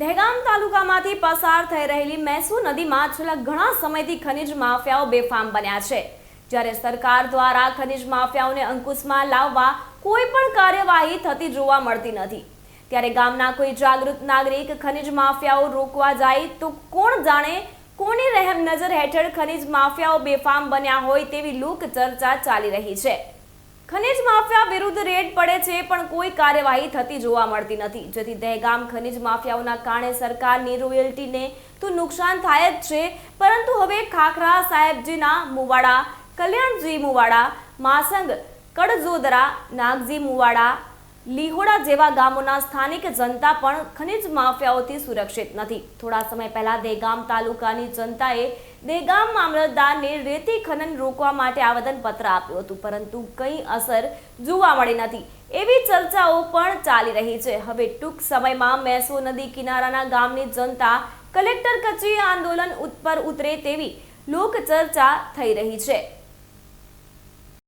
દહેગામ તાલુકામાંથી પસાર થઈ રહેલી મૈસૂર નદીમાં છેલ્લા ઘણા સમયથી ખનિજ માફિયાઓ બેફામ બન્યા છે. જ્યારે સરકાર દ્વારા ખનિજ માફિયાઓને અંકુશમાં લાવવા કોઈ પણ કાર્યવાહી થતી જોવા મળતી નથી. ત્યારે ગામના કોઈ જાગૃત નાગરિક ખનિજ માફિયાઓ રોકવા જાય તો કોણ જાણે કોની રહેમ નજર હેઠળ ખનિજ માફિયાઓ બેફામ બન્યા હોય તેવી લોક ચર્ચા ચાલી રહી છે. ખનિજ માફિયા વિરુદ્ધ રેડ પડે છે, પણ કોઈ કાર્યવાહી થતી જોવા મળતી નથી. જેથી દહેગામ ખનિજ માફિયાઓના કારણે સરકારની રોયલ્ટીને તો નુકસાન થાય જ છે. પરંતુ હવે ખાખરા સાહેબજીના મુવાડા, કલ્યાણજી મુવાડા, માસંગ, કડજોદરા, નાગજી મુવાડા લીહોડા જેવા ગામોના સ્થાનિક જનતા પણ ખનિજ માફિયાઓથી સુરક્ષિત નથી. થોડા સમય પહેલા દેગામ તાલુકાની જનતાએ દેગામ મામલતદારને રેતી ખનન રોકવા માટે આવેદનપત્ર આપ્યું હતું, પરંતુ કંઈ અસર જોવા મળી નથી. એવી ચર્ચાઓ પણ ચાલી રહી છે. હવે ટૂંક સમયમાં મેસો નદી કિનારાના ગામની જનતા કલેક્ટર કચેરી આંદોલન ઉપર ઉતરે તેવી લોકચર્ચા થઈ રહી છે.